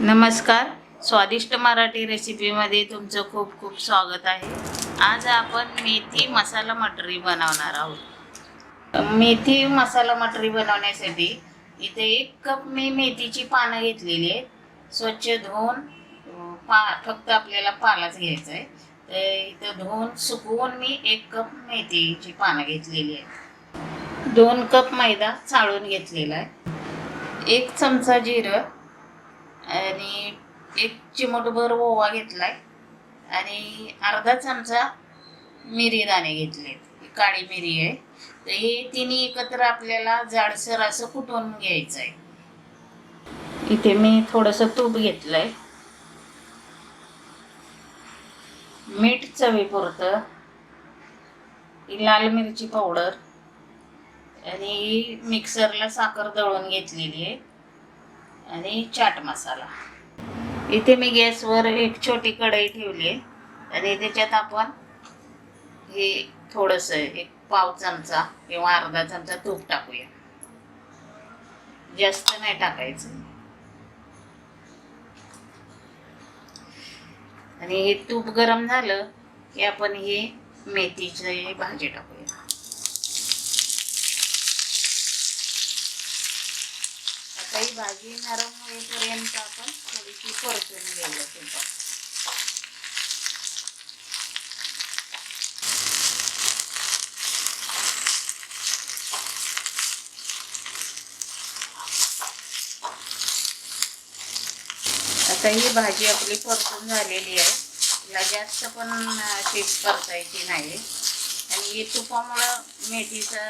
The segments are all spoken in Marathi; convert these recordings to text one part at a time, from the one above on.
नमस्कार. स्वादिष्ट मराठी रेसिपीमध्ये तुमचं खूप खूप स्वागत आहे. आज आपण मेथी मसाला मटरी बनवणार आहोत. मेथी मसाला मटरी बनवण्यासाठी इथे एक कप मी मेथीची पानं घेतलेली आहेत. स्वच्छ धुवून पा फक्त आपल्याला पालाच घ्यायचा आहे. तर इथं धुवून सुकवून मी एक कप मेथीची पानं घेतलेली आहेत. दोन कप मैदा चाळून घेतलेला आहे. एक चमचा जिरं आणि एक चिमटभर ओवा घेतलाय आणि अर्धा चमचा मिरी दाणे घेतले काळी मिरी आहे. तर हे तिन्ही एकत्र आपल्याला जाडसर असं कुटून घ्यायचं आहे इथे मी थोडंसं तूप घेतलंय. मीठ चवीपुरतं. ही लाल मिरची पावडर. आणि मिक्सरला साखर दळून घेतलेली आहे. आणि चाट मसाला. इथे मी गॅसवर एक छोटी कढई ठेवली आहे. आणि त्याच्यात आपण हे थोडंसं एक पाव चमचा किंवा अर्धा चमचा तूप टाकूया. जास्त नाही टाकायचं. आणि हे तूप गरम झालं की आपण हे मेथीची भाजी टाकूया. आता ही भाजी नरम होईपर्यंत आपण थोडीशी परतून घेऊया तुपात आता ही भाजी आपली परतून झालेली आहे. तिला जास्त पण अशी परतायची नाही. आणि हे तुपामुळं मेथीचा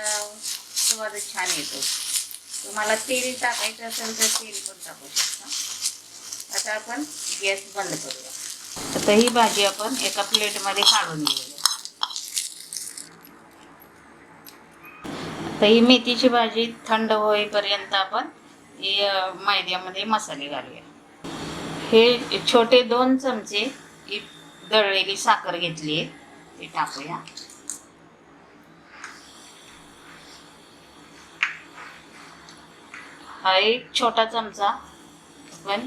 स्वाद छान येतो. तुम्हाला तेल टाकायचं असेल तर तेल पण टाकू शकता. आता आपण गॅस बंद करूया. आता ही भाजी आपण एका प्लेटमध्ये काढून घेऊया. आता ही मेथीची भाजी थंड होईपर्यंत आपण मैद्यामध्ये मसाले घालूया. हे छोटे दोन चमचे ही दळलेली साखर घेतली आहे. ते टाकूया. हा एक छोटा चमचा आपण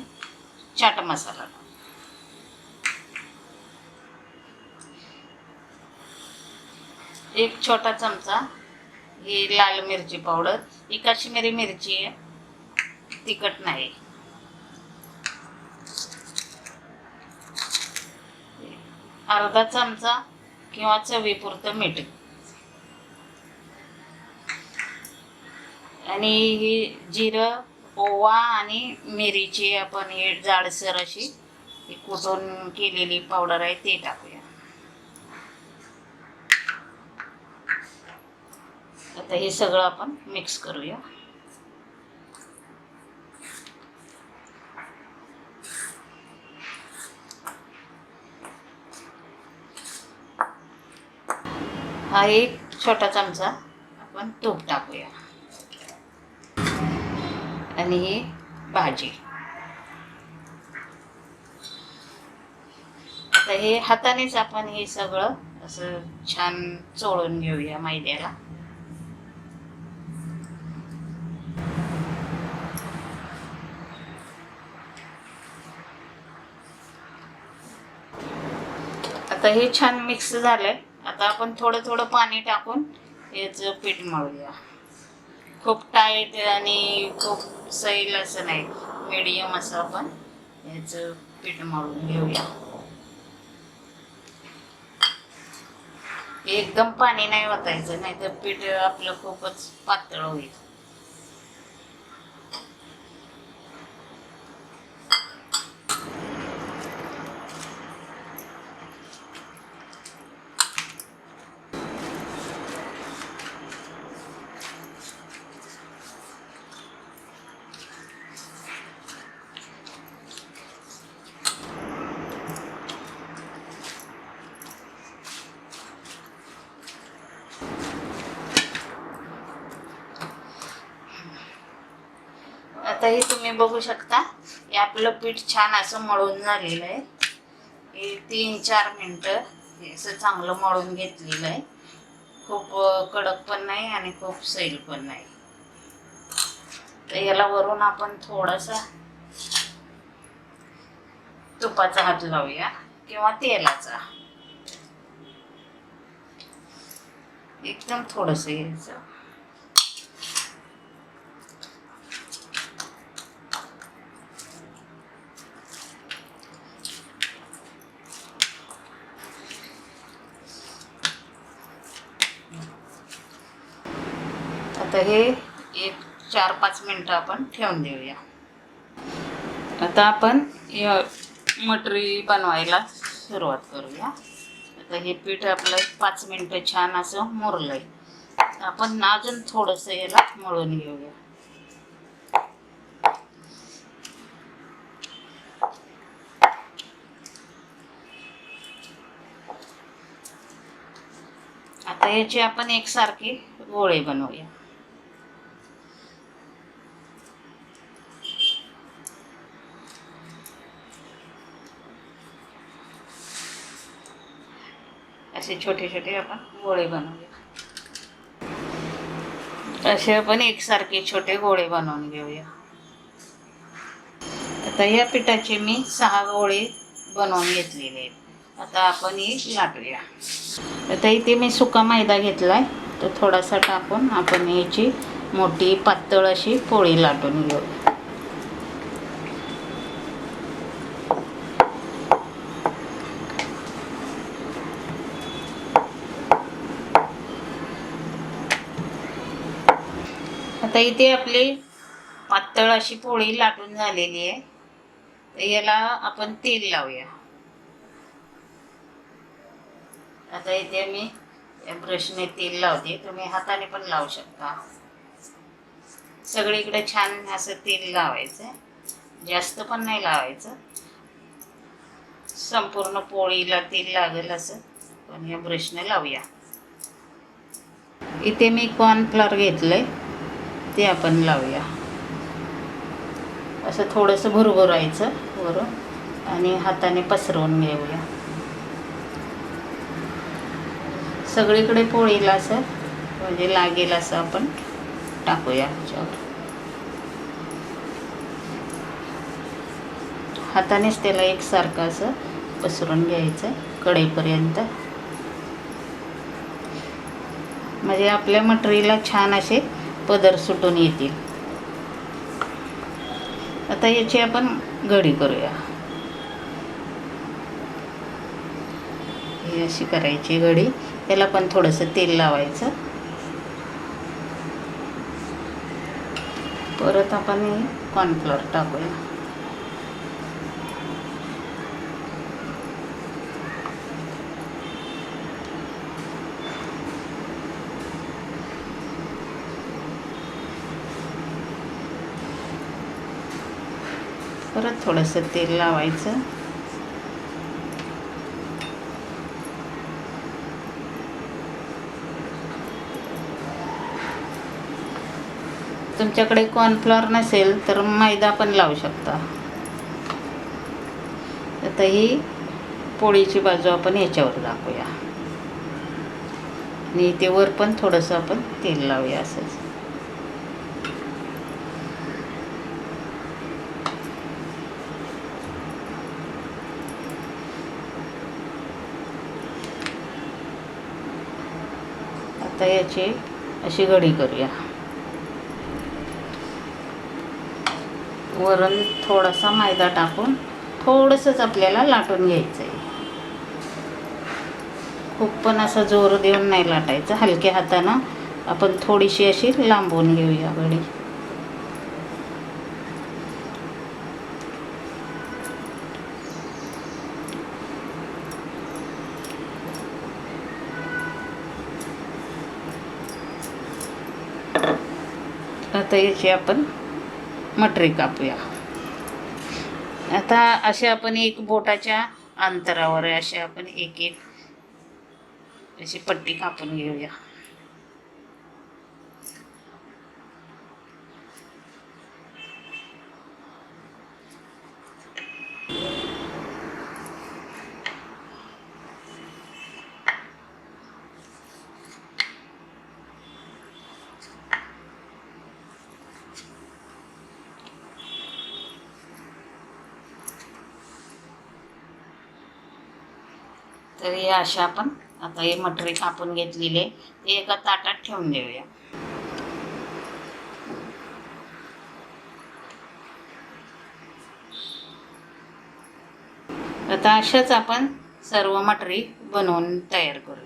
चाट मसाला. एक छोटा चमचा ही लाल मिरची पावडर. ही काश्मीरी मिरची आहे. तिखट नाही. अर्धा चमचा किंवा चवीपुरतं मीठ. आणि ही जिरं ओवा आणि मिरीची आपण हे जाडसर अशी ही कुटून केलेली पावडर आहे ते टाकूया. आता हे सगळं आपण मिक्स करूया. हा एक छोटा चमचा आपण तूप टाकूया. आणि ही भाजी. आता हे हातानेच आपण हे सगळं असं छान चोळून घेऊया मैद्याला. आता हे छान मिक्स झालंय. आता आपण थोडं थोडं पाणी टाकून याचं पीठ मळूया. खूप टाईट आणि खूप सैल असं नाही. मीडियम असं आपण याचं पीठ मळून घेऊया. एकदम पाणी नाही ओतायचं नाही तर पीठ आपलं खूपच पातळ होईल. आताही तुम्ही बघू शकता हे आपलं पीठ छान असं मळून झालेलं आहे. हे तीन चार मिनटं हे असं चांगलं मळून घेतलेलं आहे. खूप कडक पण नाही आणि खूप सैल पण नाही. तर याला वरून आपण थोडासा तुपाचा हात लावूया किंवा तेलाचा. एकदम थोडस घ्यायचं हे एक चार पाच मिनटं आपण ठेवून देऊया. आता आपण मटरी बनवायला सुरुवात करूया. आता हे पीठ आपलं पाच मिनटं छान असं मुरलंय. आपण अजून थोडंसं याला मळून घेऊया. आता याचे आपण एकसारखे गोळे बनवूया. असे छोटे छोटे आपण गोळे बनवूया. असे आपण एकसारखे छोटे गोळे बनवून घेऊया. आता या पिठाचे मी सहा गोळे बनवून घेतलेले आहेत. आता आपण हे लाटूया. आता इथे मी सुका मैदा घेतलाय. तर थोडासा टाकून आपण याची मोठी पातळ अशी पोळी लाटून घेऊ. इथे आपली पातळ अशी पोळी लाटून झालेली आहे. तर याला आपण तेल लावूया. आता इथे मी या ब्रशने तेल लावते. तुम्ही हाताने पण लावू शकता. सगळीकडे छान असं तेल लावायचं. जास्त पण नाही लावायचं. संपूर्ण पोळीला तेल लागेल असं पण या ब्रशने लावूया. इथे मी कॉर्नफ्लॉर आहे ते आपण लावूया. असं थोडंसं भुरभुरायचं वरून आणि हाताने पसरवून घेऊया. सगळीकडे पोळीला असं म्हणजे लागेल असं आपण टाकूया ह्याच्यावर. हातानेच त्याला एकसारखं असं पसरून घ्यायचं कडेपर्यंत म्हणजे आपल्या मटरीला छान असे पदर सुटून येतील. आता याची आपण घडी करूया. ही अशी करायची घडी. त्याला पण थोडंसं तेल लावायचं. परत आपण हे टाकूया. परत थोडंसं तेल लावायचं. तुमच्याकडे कॉर्नफ्लॉर नसेल तर मैदा पण लावू शकता. आता ही पोळीची बाजू आपण ह्याच्यावर दाखवूया. आणि इथे वर पण थोडंसं आपण तेल लावूया असंच. आता याची अशी घडी करूया. वरण थोडासा मैदा टाकून थोडंसंच आपल्याला लाटून घ्यायचं आहे खूप पण असं जोर देऊन नाही लाटायचं. हलक्या हातानं आपण थोडीशी अशी लांबवून घेऊया घडी. आता याची आपण मटरी कापूया. आता असे आपण एक बोटाच्या अंतरावर असे आपण एक एक अशी पट्टी कापून घेऊया. तर हे अशा आपण आता हे मटरी कापून घेतलेली आहे ते एका ताटात ठेवून देऊया. आता अशाच आपण सर्व मटरी बनवून तयार करू.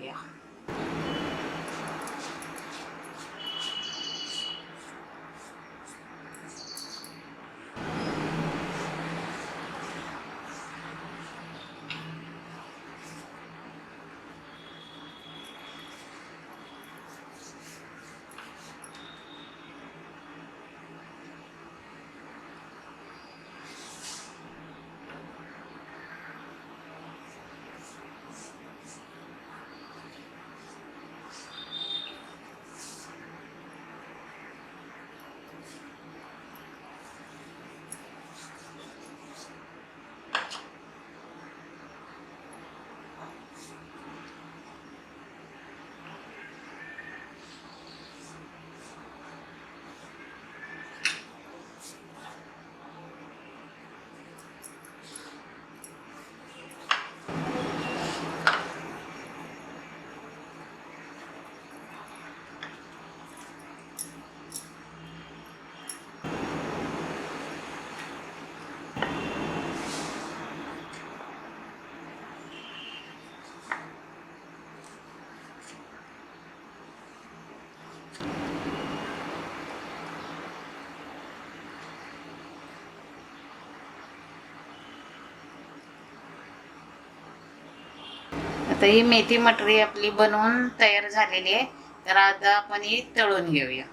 आता ही मेथी मटरी आपली बनवून तयार झालेली आहे. तर आता आपण ही तळून घेऊया.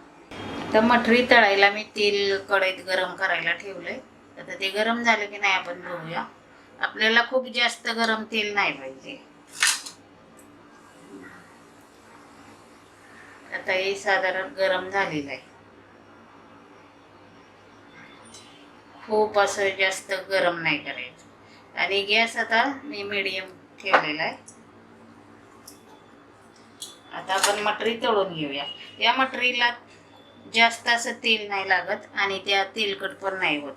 आता मटरी तळायला मी तेल कढईत गरम करायला ठेवलंय. आता ते गरम झालं की नाही आपण बघूया. आपल्याला खूप जास्त गरम तेल नाही पाहिजे. आता हे साधारण गरम झालेलं आहे. खूप असं जास्त गरम नाही करायचं. आणि गॅस आता मी मीडियम ठेवलेला आहे. आता आपण मटरी तळून घेऊया. या मटरीला जास्त असं तेल नाही लागत आणि त्या तेलकट पण नाही होत.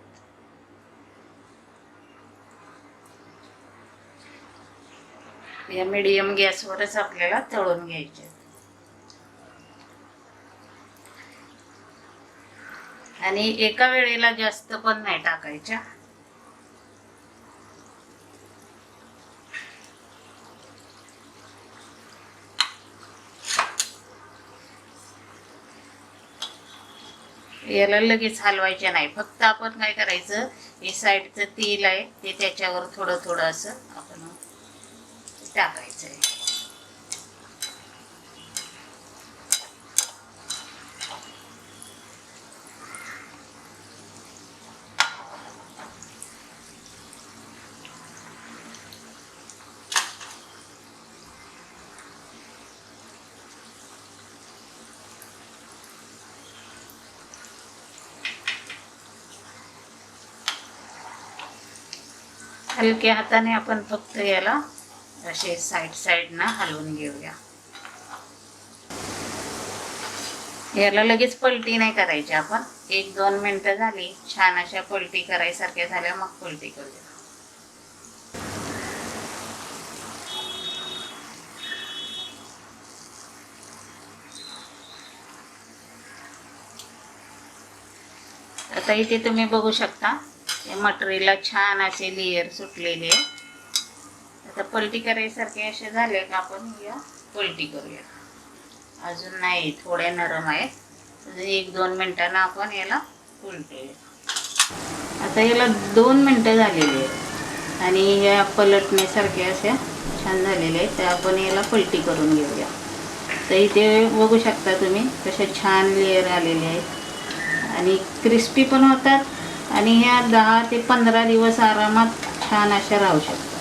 या मिडियम गॅसवरच आपल्याला तळून घ्यायचे. आणि एका वेळेला जास्त पण नाही टाकायच्या. याला लगेच हलवायचे नाही. फक्त आपण काय करायचं हे साईडचं तेल आहे ते त्याच्यावर थोडं थोडं असं आपण टाकायचं आहे हलक्या हाताने आपण फक्त याला असे साईड साईडनं हलवून घेऊया. याला लगेच पलटी नाही करायची आपण. एक दोन मिनटं झाली छान अशा पलटी करायसारख्या झाल्या मग पलटी करूया. आता इथे तुम्ही बघू शकता मटरीला छान असे लेयर सुटलेले आता पलटी करायसारखे असे झाले का आपण या पलटी करूया. अजून नाही थोड्या नरम आहे अजून एक दोन मिनटानं आपण याला उलटूया. आता याला दोन मिनटं झालेली आहेत. आणि या पलटण्यासारख्या अशा छान झालेल्या आहेत. तर आपण याला पलटी करून घेऊया. तर इथे बघू शकता तुम्ही कशा छान लेअर आलेले आहेत. आणि क्रिस्पी पण होतात आणि ह्या दहा ते पंधरा दिवस आरामात छान अशा राहू शकतात.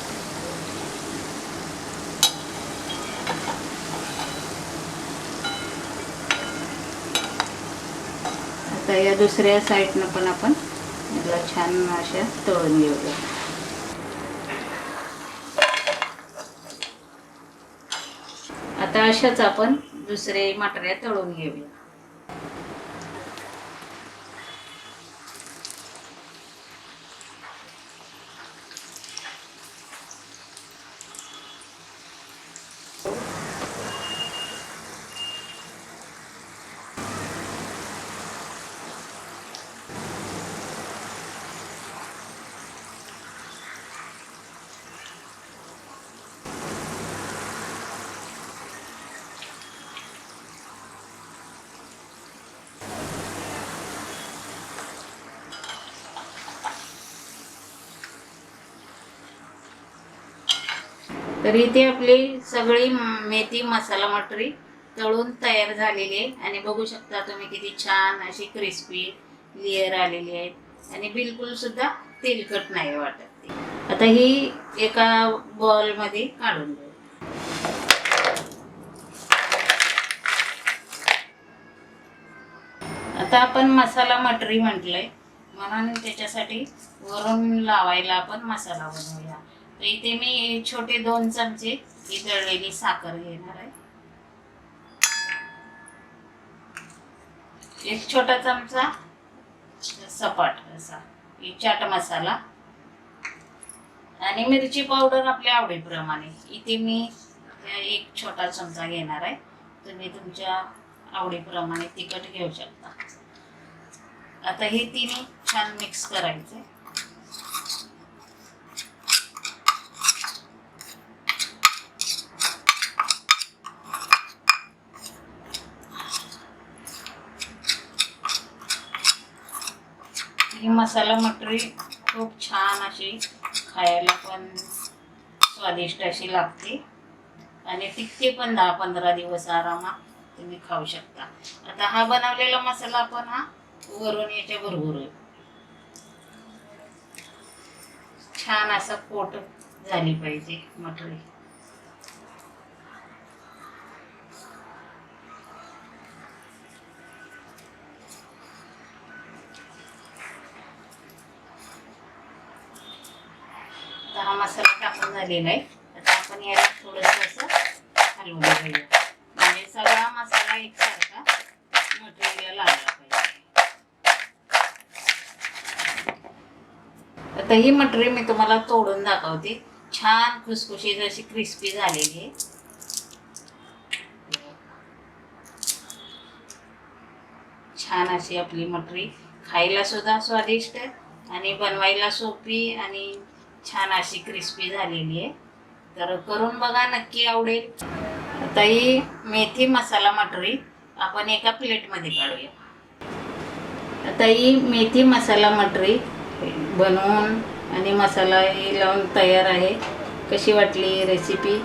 आता या दुसऱ्या साईडनं पण आपण याला छान अशा तळून घेऊया. आता अशाच आपण दुसरे मटऱ्या तळून घेऊया. तर इथे आपली सगळी मेथी मसाला मटरी तळून तयार झालेली आहे. आणि बघू शकता तुम्ही किती छान अशी क्रिस्पी लेअर आलेली आहेत आणि बिलकुल सुद्धा तेलकट नाही वाटत आता ही एका बॉलमध्ये काढून घेऊ. आता आपण मसाला मटरी म्हटलंय. म्हणून त्याच्यासाठी वरून लावायला आपण मसाला बनवूया. तर इथे मी छोटे दोन चमचे ही दळलेली साखर घेणार आहे. एक छोटा चमचा सपाट असा चाट मसाला. आणि मिरची पावडर आपल्या आवडीप्रमाणे. इथे मी एक छोटा चमचा घेणार आहे. तुम्ही तुमच्या आवडीप्रमाणे तिखट घेऊ शकता. आता हे तिन्ही छान मिक्स करायचे ही मसाला मटरी खूप छान अशी खायला पण स्वादिष्ट अशी लागते. आणि टिकते पण दहा पंधरा दिवस आरामात तुम्ही खाऊ शकता. आता हा बनवलेला मसाला आपण हा वरून याच्या बरोबर छान असा कोट झाली पाहिजे मटरी आता हा मसाला टाकून झालेला आहे आता आपण याला थोडंसं असं हलवून घेऊया. म्हणजे सगळा मसाला एकसारखा मटेरियल लागला पाहिजे. आता ही मटरी मी तुम्हाला तोडून दाखवते. छान खुसखुशीत अशी क्रिस्पी झालेली आहे. छान अशी आपली मटरी खायला सुद्धा स्वादिष्ट आणि बनवायला सोपी आणि छान अशी क्रिस्पी झालेली आहे. तर करून बघा नक्की आवडेल. आता ही मेथी मसाला मटरी आपण एका प्लेटमध्ये काढूया. आता ही मेथी मसाला मटरी बनवून आणि मसाला ही लावून तयार आहे. कशी वाटली रेसिपी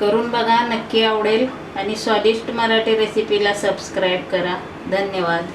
करून बघा नक्की आवडेल. आणि स्वादिष्ट मराठी रेसिपीला सबस्क्राईब करा. धन्यवाद.